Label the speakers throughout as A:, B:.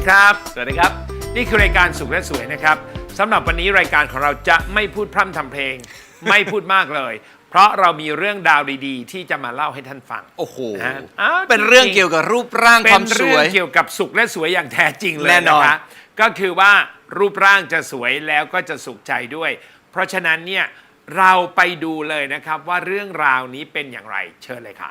A: วัสดีครับ สวัสดีครับ นี่คือรายการสุขและสวยนะครับสำหรับวันนี้รายการของเราจะไม่พูดพร่ำทำเพลง ไม่พูดมากเลย เพราะเรามีเรื่องดาวดีๆ ที่จะมาเล่าให้ท่านฟัง
B: โอ้โห
A: นะฮะอ้าว
B: เป็นเรื่องเกี่ยวกับรูปร่าง
A: เป็
B: ความ
A: น
B: ส
A: เรื่
B: ว
A: อง
B: ย
A: เกี่ยวกับสุขและสวยอย่างแท้จริงเลย
B: แน่นอน
A: นะคะก็คือว่ารูปร่างจะสวยแล้วก็จะสุขใจด้วย เพราะฉะนั้นเนี่ยเราไปดูเลยนะครับว่าเรื่องราวนี้เป็นอย่างไรเชิญเลยค่ะ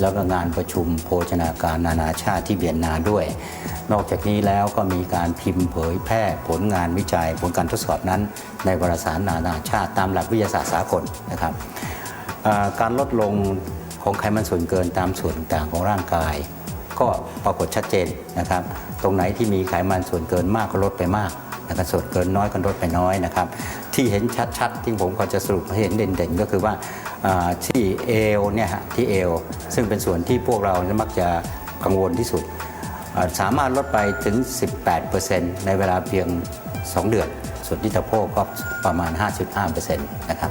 C: แล้วก็งานประชุมโภชนาการนานาชาติที่เวียนนาด้วย นอกจากนี้แล้วก็มีการพิมพ์เผยแพร่ผลงานวิจัย ผลการทดสอบนั้น ในวารสารนานาชาติตามหลักวิทยาศาสตร์สากลนะครับการลดลงของไขมันส่วนเกินตามส่วนต่างของร่างกาย ก็ปรากฏชัดเจนนะครับ ตรงไหนที่มีไขมันส่วนเกินมากก็ลดไปมาก นะครับส่วนเกินน้อยก็ลดไปน้อยนะครับ ที่เห็นชัดๆ ที่ผมก็จะสรุปให้เห็นเด่นๆ ก็คือว่าที่เอวเนี่ยฮะที่เอวซึ่งเป็นส่วนที่พวกเรามักจะกังวลที่สุด สามารถลดไปถึง 18%ในเวลาเพียง 2 เดือน ส่วนที่สะโพกก็ประมาณ 55%นะครับ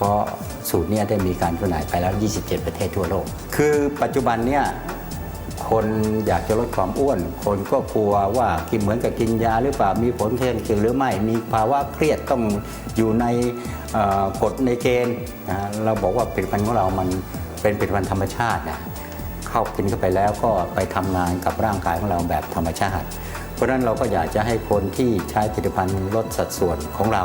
C: เพราะสูตรนี้ได้มีการจำหน่ายไปแล้ว 27 ประเทศทั่วโลก คือปัจจุบันเนี่ยคนอยากจะลดความอ้วน คนก็กลัวว่ากินเหมือนกับกินยาหรือเปล่า มีผลข้างเคียงหรือไม่ มีภาวะเครียดต้องอยู่ในกฎในเกณฑ์นะเราบอกว่าผลิตภัณฑ์ของเรามันเป็นผลิตภัณฑ์ธรรมชาตินะเข้ากินเข้าไปแล้วก็ไปทำงานกับร่างกายของเราแบบธรรมชาติ เพราะฉะนั้นเราก็อยากจะให้คนที่ใช้ผลิตภัณฑ์ลดสัดส่วนของเรา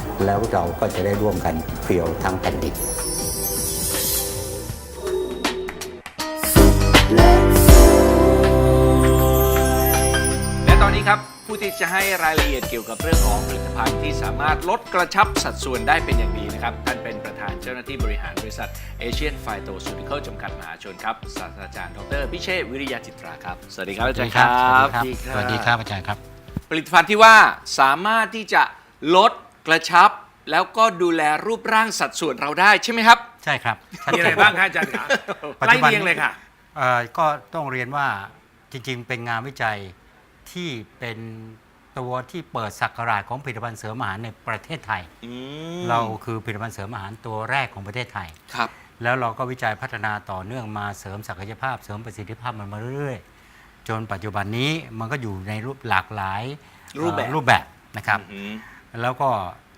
C: แล้วเราก็จะได้ร่วมกันเพียวทั้งแผ่นดิน
B: และตอนนี้ครับผู้ที่จะให้รายละเอียดเกี่ยวกับเรื่องของผลิตภัณฑ์ที่สามารถลดกระชับสัดส่วนได้เป็นอย่างดีนะครับ ท่านเป็นประธานเจ้าหน้าที่บริหารบริษัทเอเชียนไฟโตซูติคอลจำกัดมหาชนครับศาสตราจารย์ดรพิเชษฐ์วิริยาจิตราครับ สวัสดีครับอาจารย์ครับ
C: สวัสดีครับ สวัสดีครับอาจารย์ครับ
B: ผลิตภัณฑ์ที่ว่าสามารถที่จะลด กระชับแล้วก็ดูแลรูปร่างสัดส่วนเราได้ใช่ไหมครับ
C: ใช่ครับ
A: มีอะไรบ้างคะอาจารย์คะ
C: ปัจ
A: ไล่
C: จุบัน
A: เรียงเลยค่ะ
C: เอ่อก็ต้องเรียนว่าจริงๆ เป็นงานวิจัยที่เป็นตัวที่เปิดสักราชของผลิตภัณฑ์เสริมอาหารในประเทศไทย
B: อืม
C: เราคือผลิตภัณฑ์เสริมอาหารตัวแรกของประเทศไทย
B: ครับ
C: แล้วเราก็วิจัยพัฒนาต่อเนื่องมาเสริมศักยภาพ เสริมประสิทธิภาพมันมาเรื่อยๆ จนปัจจุบันนี้มันก็อยู่ในรูปหลากหลาย
B: รูปแบบ
C: เอ่อรูปแบบนะครับ
B: อืม
C: แล้วก็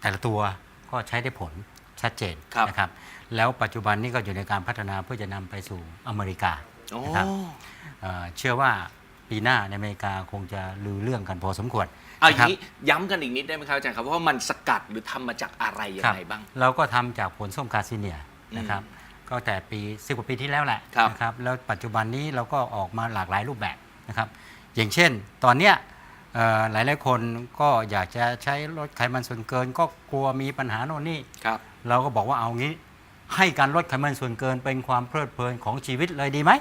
C: แต่ละตัวก็ใช้ได้ผลชัดเจน
B: ครับ
C: นะครับ แล้วปัจจุบันนี้ก็อยู่ในการพัฒนาเพื่อจะนำไปสู่อเมริกา
B: โอ้
C: นะครับเอ่อเชื่อว่าปีหน้าในอเมริกาคงจะลือเรื่องกันพอสมควร
B: เอาอย่า
C: นะ
B: งนี้ย้ำกันอีกนิดได้ไหมครับอาจารย์ครับว่ามันสกัดหรือทำมาจากอะไรยัง
C: ครับ
B: ไงบ้าง
C: เราก็ทำจากผลส้มกาซิเนียนะครับก็แต่ปีสิบกว่าปีที่แล้วแหละ
B: ครับ
C: นะครับแล้วปัจจุบันนี้เราก็ออกมาหลากหลายรูปแบบนะครับอย่างเช่น ตอนเนี้ยเอ่อ หลายหลายๆคนก็อยากจะใช้ลดไขมันส่วนเกิน ก็กลัวมีปัญหาโน่นนี่
B: ครับ
C: เราก็บอกว่าเอางี้ ให้การลดไขมันส่วนเกินเป็นความเพลิดเพลินของชีวิตเลยดีไหม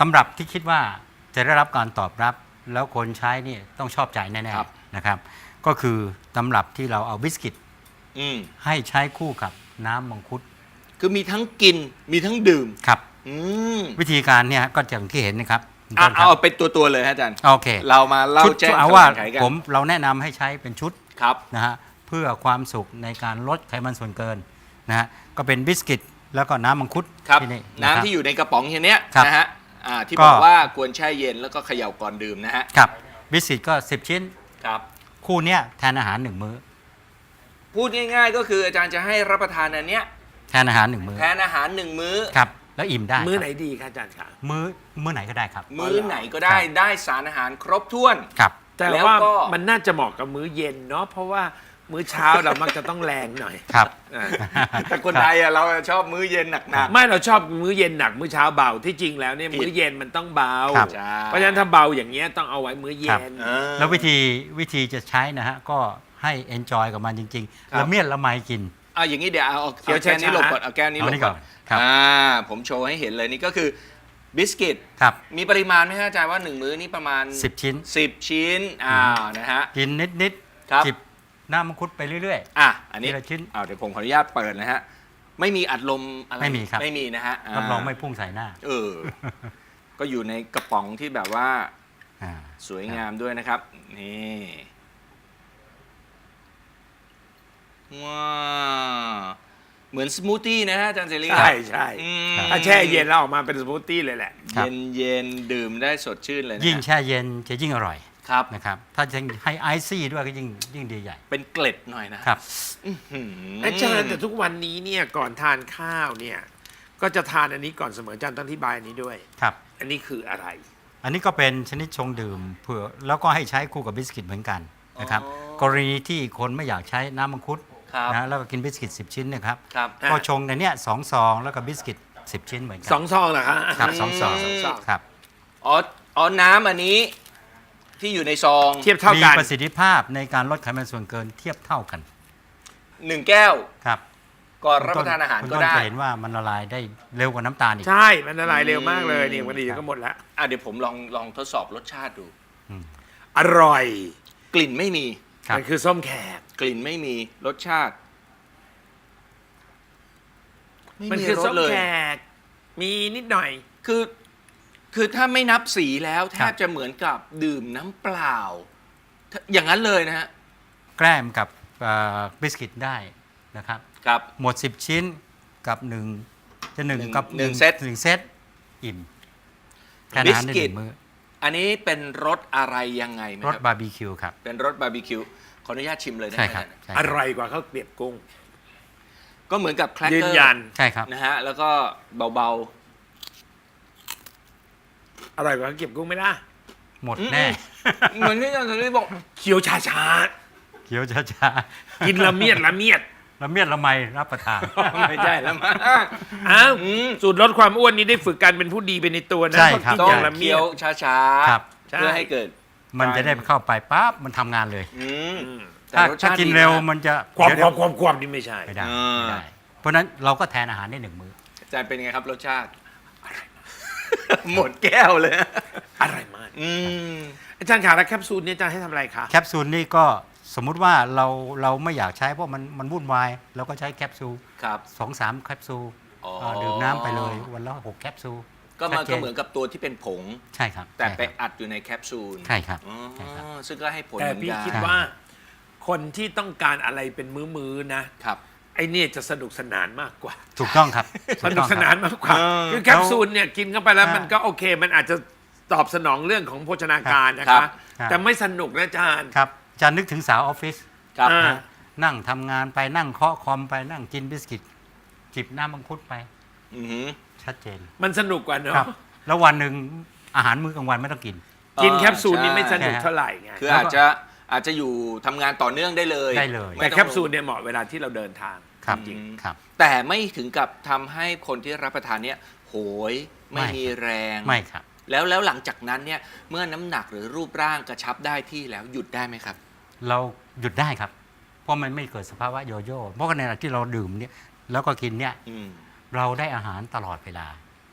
C: ตำรับที่คิดว่าจะได้รับการตอบรับแล้วคนใช้นี่ต้องชอบใจแน่
B: ครับ
C: ๆนะครับ ก็คือตำรับที่เราเอาบิสกิต
B: อืม
C: ให้ใช้คู่กับน้ำมังคุด
B: คือมีทั้งกินมีทั้งดื่ม
C: ครับ
B: อืม
C: วิธีการเนี่ยก็อย่างที่เห็นนะครับคุณ
B: อะ
C: ต้นครั
B: เอา
C: บ
B: เป็นตัวตัวๆเลยฮะอาจารย์
C: โอเค
B: เรามาเล่า
C: ชุด
B: แจ้ง
C: เอาว่า
B: ข่วสรไขกัน
C: ผมเราแนะนำให้ใช้เป็นชุด
B: ครับ
C: นะฮะเพื่อความสุขในการลดไขมันส่วนเกินนะฮะก็เป็นบิสกิตแล้วก็น้ำมังคุด
B: ครับ
C: ที่นี่ะครับ
B: น้ำที่อยู่ในกระป๋องเนี้ย
C: ครับ
B: นะฮะอ่าที่
C: ก็
B: บอกว่าควรแช่เย็นแล้วก็เขย่าก่อนดื่มนะฮะ
C: ครับบิสกิตก็ 10 ชิ้น
B: ครับ
C: คู่เนี้ยแทนอาหารหนึ่งมื้อ
B: พูดง่ายๆ ก็คืออาจารย์จะให้รับประทานอันเนี้ย
C: แทนอาหารหนึ่งมื้อ
B: แทนอาหารหนึ่งมื้อ
C: ครับ แล้วอิ่มได้
A: มื้อ
C: ครับ
A: ไหนดีคะอาจารย์คะ
C: มื้อมื้อไหนก็ได้ครับ
B: มื้อไหนก็ได้
C: ครับ
B: ได้สารอาหารครบถ้วน
C: ครับ
A: แต่
B: แล้ว
A: ว่า
B: ก็
A: มันน่าจะเหมาะกับมื้อเย็นเนาะเพราะว่ามื้อเช้าเรามักจะต้องแรงหน่อย
C: ครับ
A: อ่า
B: แต่คนไทยอะเราชอบมื้อเย็นหนัก
A: ไม่เราชอบมื้อเย็นหนักมื้อเช้าเบาที่จริงแล้วเนี่ย
B: ผิด
A: มื้อเย็นมันต้องเบา
C: ครับ
B: ๆใช่
A: เพราะฉะนั้นถ้าเบาอย่างเงี้ยต้องเอาไว้มื้อเย็น
B: เออ
C: แล้ววิธีวิธีจะใช้นะฮะ ก็ให้ enjoy กับมันจริง
B: ครับ
C: ๆละเมียดละไมกิน
B: เอาอย่างนี้เดี๋ยวเอาเอา
A: เคี้ยว
B: เอาแก้วนี้
A: ช้าๆ
B: หลบก่อนเอาแก้วนี้หล
C: เอา
B: บ
C: นี่
B: ก่
C: ก่
B: อ
C: อนนครับ
B: อ่าผมโชว์ให้เห็นเลยนี่ก็คือบิสกิต
C: ครับ
B: มีปริมาณไหมฮะอาจารย์ว่าหนึ่งมื้อนี่ประมาณ
C: 10 ชิ้น
B: 10 ชิ้นอ่านะฮะ
C: กินนิดนิดๆ
B: ครับ
C: จิบน้ำมังคุดไปเรื่อย
B: อะอันนี้
C: ทีละชิ้น
B: เอาเดี๋ยวผมขออนุญาตเปิดนะฮะไม่มีอัดลมอะไร
C: ไม่มีครับ
B: ไม่มีนะฮะ
C: ๆรับรองไม่พุ่งใส่หน้า
B: เออ ก็อยู่ในกระป๋องที่แบบว่า
C: อ่า
B: สวยงามด้วยนะครับ นี่ ว้าวเหมือนสมูทตี้นะฮะอาจารย์เซรี
A: ใช่ใช่
B: อืม
A: ถ้าแช่เย็นแล้วออกมาเป็นสมูทตี้เลยแหละ
C: ครับ
B: เย็นเย็นๆดื่มได้สดชื่นเลยนะ
C: ยิ่ง
B: ฮะ
C: แช่เย็นจะยิ่งอร่อย
B: ครับ
C: นะครับ ถ้าจะให้ไอซี่ด้วยก็ยิ่งยิ่งดีใหญ่
B: เป็นเกล็ดหน่อยนะ
C: ครับ
B: หืม
A: อาจารย์แต่ทุกวันนี้เนี่ยก่อนทานข้าวเนี่ย ก็จะทานอันนี้ก่อนเสมออาจารย์ต้องอธิบายอันนี้ด้วย
C: ครับ
A: อันนี้คืออะไร
C: อันนี้ก็เป็นชนิดชงดื่มเผื่อแล้วก็ให้ใช้คู่กับบิสกิตเหมือนกันนะครับ
B: อ๋อ
C: กรณีที่คนไม่อยากใช้น้ำมังคุด
B: ครับ
C: นะแล้วก็กินบิสกิต10 ชิ้นเนะครับ
B: ครับ
A: อะ
C: ก็ชงในเนี้ยสองซองแล้วก็บิสกิต10 ชิ้นเหมือนกั
A: สองซองเหรอคะ
C: ครับสองซอง
A: สองซอง
C: ครับ
B: อ๋ออ๋อน้ำอันนี้ที่อยู่ในซอง
A: เทียบเท่า
C: มี
A: กัน
C: ประสิทธิภาพในการลดไขมันส่วนเกินเทียบเท่ากัน
B: หนึ่งแก้ว
C: ครับ
B: ก่อนรับประทานอาหาร
C: คุณ
B: ก็
C: ต้น
B: ได้
C: จะเห็นว่ามันละลายได้เร็วกว่าน้ำตาลอีก
A: ใช่มันละลายเร็วมากเลยเนี่ยวันนี้เดี๋ยวก็หมดแล้ว
B: อะเดี๋ยวผมลองลองทดสอบรสชาติดู
A: อร่อย
B: กลิ่นไม่มี
C: ครับ
A: มันคือส้มแขก
B: กลิ่นไม่มีรสชาติ
A: มัน
B: ไคื
A: อส้ม
B: รส
A: แขก มีนิดหน่อย
B: คือ คือถ้าไม่นับสีแล้วแท
C: ครับบ
B: จะเหมือนกับดื่มน้ำเปล่า อย่างนั้นเลยนะฮะ
C: แกล้มกับเอ่อบิสกิตได้นะครับ
B: ครับ
C: หมด 10 ชิ้นกับหนึ่งจะหนึ่ง
B: หนึ่ง
C: กับ
B: หนึ่งเซต
C: หนึ่งเซตอิ่มแค่อาหารได้
B: บิส
C: ห
B: กิต
C: นึ่งมื้อ
B: อันนี้เป็นรสอะไรยังไงไหม
C: รส
B: ครับ
C: บาร์บีคิวครับ
B: เป็นรสบาร์บีคิวขออนุญาตชิมเลยนะ
C: ใช่ครับ
B: อาจาย์
C: ใช่
A: อ
C: ครับ
A: ร่อยกว่าข้าวเกลียบกุ้ง
B: ก็เหมือนกับแคลก
A: ยื
B: เก
A: น
B: อร์
A: ยัน
C: ใช่ครับ
B: นะฮะแล้วก็เบา
A: อร่อยกว่าข้าวเกลียบกุ้งไหมล่ะ
C: หมด
B: อืม
C: แน่
B: ๆเหมือนที่อาจารย์เซรีบอก
A: เคี้ยวช้า
C: เคี้ยวช้า
A: ๆกินละเมียดละเมียด
C: ๆ ละเมียดละไมรับประทาน
B: ไม่ใช่แล้วมั้ง
A: อ้าว
B: อืม
A: สูตรลดความอ้วนนี้ได้ฝึกการเป็นผู้ดีไปในตัวนะ
C: ใช่
A: เพาะ
C: ครับ
A: กิน
B: ต้อ
A: อย่างงละเมี
B: เคี้
A: ย
B: ยว
A: ด
B: ช้า
C: ครับ
A: ใช่
B: เพื่อให้เกิด
C: มันจะได้เข้าไปปั๊บมันทำงานเลย
B: อืม
A: อืม
B: แต่
C: ถ้าร
B: สช
C: ถ้า
B: ติ
C: กิน
B: ดี
C: เร็ว
B: ก
C: มันจะ
A: ความ
C: เดี๋
A: ค
C: ยว
A: วามความความนี่ไม่ใช่
C: ไม่ได้
B: อ่า
C: ไม่ได้ เพราะฉะนั้นเราก็แทนอาหารได้หนึ่งมื้อ
B: อาจารย์เป็นไงครับรสชาติ หมดแก้วเลย
A: อร่อยมาก
B: อืม
A: อาจารย์ขาแล้วแคปซูลเนี่ยอาจารย์ให้ทำอะไรคะ
C: แคปซูลนี่ก็ สมมุติว่าเราเราไม่อยากใช้เพราะมันมันวุ่นวายเราก็ใช้แคปซูล
B: ครับ
C: สองสามแคปซูล
B: อ๋อ
C: เอ่อดื่มน้ำไปเลยวันละหกแคปซูล
B: ก็มัน
C: ชัดจ
B: ก็เหมือนกับตัวที่เป็นผง
C: ใช่ครับ
B: แต่
C: ใช่
B: ไป
C: ครับ
B: อัดอยู่ในแคปซูล
C: ใช่ครับ
B: อ๋อ
C: ใช่ครับ
B: ซึ่งก็ให้ผล
A: แต่
B: เหมือน
A: พี่
B: กัน
A: คิดว่า คนที่ต้องการอะไรเป็นมื้อๆนะ
B: ครับ
A: ไอเนี่ยจะสนุกสนานมากกว่า
C: ถูกต้องครับ
A: สนุกสนานมากกว่า
B: เออ
A: คือแคปซูลเนี่ยกินเข้าไปแล้ว
C: อ่ามั
A: มันก็โอเค มันอาจจะตอบสนองเรื่องของโภชนาการนะ
B: ครั
A: คะ
B: บ
C: ครับ
A: แต่ไม่สนุกนะอาจารย์
C: ครับ จะนึกถึงสาวออฟฟิศ
B: ครับ
A: อ่า
C: นะนั่งทำงานไปนั่งเคาะคอมไปนั่งกินบิสกิต จิบน้ำมังคุดไป
B: อือหือ
C: ชัดเจน
A: มันสนุกกว่าเนาะ
C: ครับ แล้ววันหนึ่งอาหารมื้อกลางวันไม่ต้องกิน
A: กินแคปซูลนี่ไม่สนุก
C: ใช่
A: เท่าไหร่ไง
B: คือ
C: แล้วก็
B: อาจจะอาจจะอยู่ทำงานต่อเนื่องได้เลย
C: ได้เลย
A: แต่
B: ไม่ต้อง
A: แคปซูลเนี่ยเหมาะเวลาที่เราเดินทาง
C: ครับ
A: จริง
C: ครับ
B: แต่ไม่ถึงกับทำให้คนที่รับประทานเนี่ยโหยไม่
C: ไม่
B: มีแรง
C: ไม่ครับ
B: แล้วแล้วหลังจากนั้นเนี่ยเมื่อน้ำหนักหรือรูปร่างกระชับได้ที่แล้วหยุดได้ไหมครับ
C: เราหยุดได้ครับ เพราะมันไม่เกิดสภาวะโยโย่เพราะในขณะที่เราดื่มเนี่ยแล้วก็กินเนี่ย
B: อืม
C: เราได้อาหารตลอดเวลา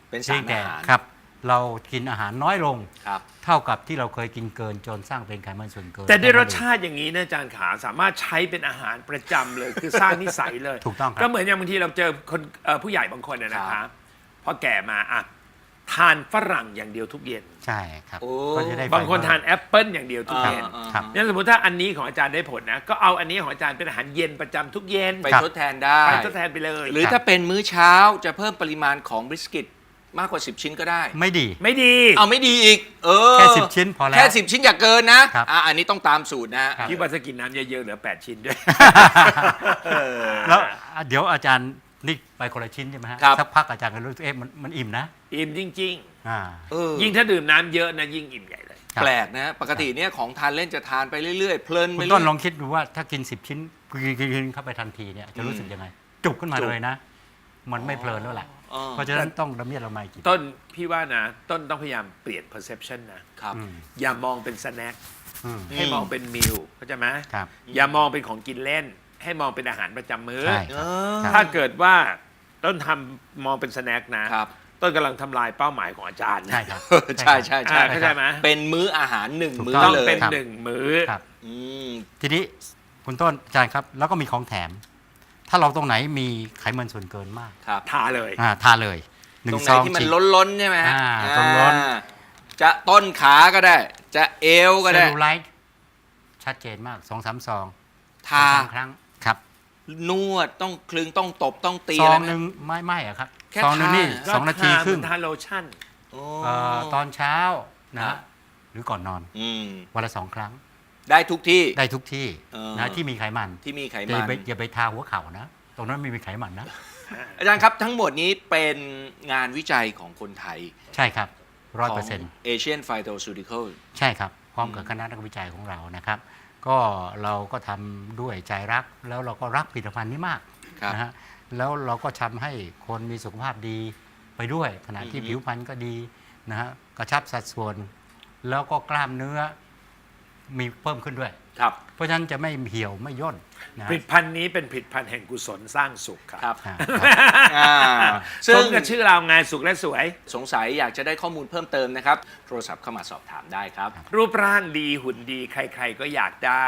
B: เป็น
C: เพี
B: สาย
C: ง
B: ร
C: แต่
B: อาหาร
C: ครับ เรากินอาหารน้อยลง
B: ครับ
C: เท่ากับที่เราเคยกินเกินจนสร้างเป็นไขมันส่วนเกิน
A: แต่ด้วยรสชาติอย่างนี้นะอาจารย์ขาสามารถใช้เป็นอาหารประจำเลย คือสร้างนิสัยเลย
C: ถูกต้องค
A: ก็
C: รับ
A: เหมือนอย่างบางทีเราเจอคนเอ่อผู้ใหญ่บางคนนะนะ
B: ครั
A: คะ
B: บ
A: พอแก่มาอะ ทานฝรั่งอย่างเดียวทุกเย็น
C: ใช่ครับ
B: โอ้
C: ก็จะได้
A: บางคน
C: ไฟเบอร์
A: ทานแอปเปิลอย่างเดียวทุก
C: ครับ
A: เย็น
B: อ่า
C: ครับ
A: งั้นสมมติถ้าอันนี้ของอาจารย์ได้ผลนะ ก็เอาอันนี้ของอาจารย์เป็นอาหารเย็นประจำทุกเย็น
B: ไป
C: ครับ
B: ทดแทนได้
A: ไปทดแทนไปเลย
B: หรือถ้าเป็นมื้อเช้าจะเพิ่มปริมาณของบริสกิตมากกว่า 10 ชิ้นก็ได้
C: ไม่ดี
A: ไม่ดี
B: เอาไม่ดีอีก เออ
C: แค่10ชิ้นพอแล้ว
B: แค่ 10 ชิ้นอย่าเกินนะครับ อะอันนี้ต้องตามสูตรนะฮะ
C: ครับ
A: พี่ว่าจะกินน้ำเยอะๆเหลือ 8 ชิ้นด้วย
C: แล้วเดี๋ยวอาจารย์ นี่ไปคนละชิ้นใช่ไหมฮะ
B: ครับ
C: สักพักอาจารย์ก็รู้สึกเอ๊ะมันมันอิ่มนะ
A: อิ่มจริง
C: อ่า
B: เออ
A: ๆ ยิ่งถ้าดื่มน้ำเยอะนะยิ่งอิ่มใหญ่เลย
C: ครับ
B: แปลกนะ ปกติเนี่ยของทานเล่นจะทานไปเรื่อยๆ เพลิน
C: คุ
B: ไป
C: ณ
B: เรื่
C: ต้
B: อนย
C: ลองคิดดูว่าถ้ากิน 10 ชิ้นกินกินเข้าไปทันทีเนี่ยจะรู้สึกยังไง จุกขึ้นมา
B: จุก
C: เลยนะ มันไม่เพลินแล้วแหละ
B: เออ
C: เพราะฉะนั้นต้องระเมียดระไมกิน
A: ต้นพี่ว่านะ ต้นต้องพยายามเปลี่ยน perception นะ
B: ครับ
C: อืม
A: อย่ามองเป็นสแน็ค
C: อืม
A: ให้มองเป็นมิลเข้าใจไหม
C: ครับ
A: อย่ามองเป็นของกินเล่น ให้มองเป็นอาหารประจำมื้อ
C: ใช่
B: เอ
C: ครับ
B: อ
C: ครับ
A: ถ้าเกิดว่าต้นทำมองเป็นสแน็คนะ
B: ครับ
A: ต้นกำลังทำลายเป้าหมายของอาจารย์นะ
C: ใช่ครับ
B: ใช่ใช่ใช่
A: อ่าเข้าใจไหม
B: เป็นมื้ออาหารหนึ่ง
C: ถูก
B: มื้อ
A: ต้อง
B: เลย
A: เป็น
C: ครับ
A: หนึ่งมื้อ
C: ครับ
B: อืม
C: ทีนี้คุณต้นอาจารย์ครับ แล้วก็มีของแถม ถ้าเราตรงไหนมีไขมันส่วนเกินมาก
B: ครับ
A: ทาเลย
C: อ่าทาเลยหนึ่
B: ต
C: ง
B: รงไห
C: ซ
B: น
C: อง
B: ที่มัน
C: ฉีก
B: ล้นๆใช่ไหมฮะ
C: อ่าตรงล้น
B: อ่าจะต้นขาก็ได้ จะเอวก็
C: เซล
B: ได้
C: ลูไลท์ชัดเจนมากสองสามซอง
B: ทา
C: สองสามครั้งครับ
B: นวดต้องคลึงต้องตบต้องตี
C: ซอ
B: อะไร
C: ง
B: ไหม
C: หนึ่งไม่ไม่อะครับ
B: แค่
C: ซองหนึงนี่
B: ทา
C: สองนาทีครึ่ง
A: ก็ทาเหมือนทาโลชั่น
B: โอ้
C: เอ่อตอนเช้านะ
B: ครั
C: ฮะ
B: บ
C: หรือก่อนนอน
B: อืม
C: วันละสองครั้ง
B: ได้ทุกที่
C: ได้ทุกที่
B: เออ
C: นะที่มีไขมัน
B: ที่มีไข
C: แต่
B: มั
C: อย่านไปอย่าไปทาหัวเข่านะ ตรงนั้นไม่มีไขมันนะ
B: อาจารย์ครับทั้งหมดนี้เป็นงานวิจัยของคนไทย
C: ใช่ครับร้อย
B: ข
C: เป
B: อ
C: องร์เซ็นต์
B: Asian Phytoceutical
C: ใช่ครับ พร้อมกับคณะนักวิจัยของเรานะครับ ก็เราก็ทำด้วยใจรักแล้วเราก็รักผลิตภัณฑ์นี้มาก
B: ครับ
C: นะฮะแล้วเราก็ทำให้คนมีสุขภาพดีไปด้วย ขณะที่
B: อือฮึ
C: ผิวพรรณก็ดีนะฮะกระชับสัดส่วน แล้วก็กล้ามเนื้อมีเพิ่มขึ้นด้วย
B: ครับ
C: เพราะฉะนั้นจะไม่เหี่ยวไม่ย่นนะ
A: ผลิตภัณฑ์นี้เป็นผลิตภัณฑ์แห่งกุศลสร้างสุขครับ
B: ครับ
C: อ่า
B: อ่า
A: ซึ่
B: ซึ่
A: ง
B: ง
A: กับชื่อเราไงสุขและสวย
B: สงสัยอยากจะได้ข้อมูลเพิ่มเติมนะครับ โทรศัพท์เข้ามาสอบถามได้ครับ
A: รูปร่างดีหุ่นดีใครๆก็อยากได้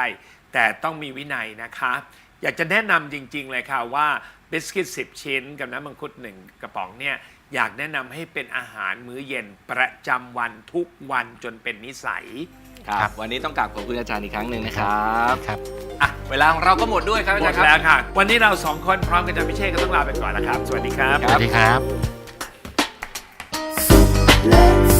A: แต่ต้องมีวินัยนะคะ อยากจะแนะนำจริง ๆ เลยค่ะว่าบิสกิต10 ชิ้น กับน้ำมังคุดหนึ่งกระป๋องเนี่ยอยากแนะนำให้เป็นอาหารมื้อเย็นประจำวันทุกวันจนเป็นนิสัย
B: ครับ
C: ครับ
B: วันนี้ต้องกราบขอบคุณอาจารย์อีกครั้งหนึ่งนะครับ
C: ครับ
B: อะเวลาของเราก็หมดด้วยครับอา
A: หม
B: จาร
A: ด
B: ย์ครับ
A: แล้วค่ะ วันนี้เราสองคนพร้อมกันจะพิเชษก็ต้องลาไปก่อนแล้วครับ สวัสดีครับ
C: สวัสดีครับ
D: Let's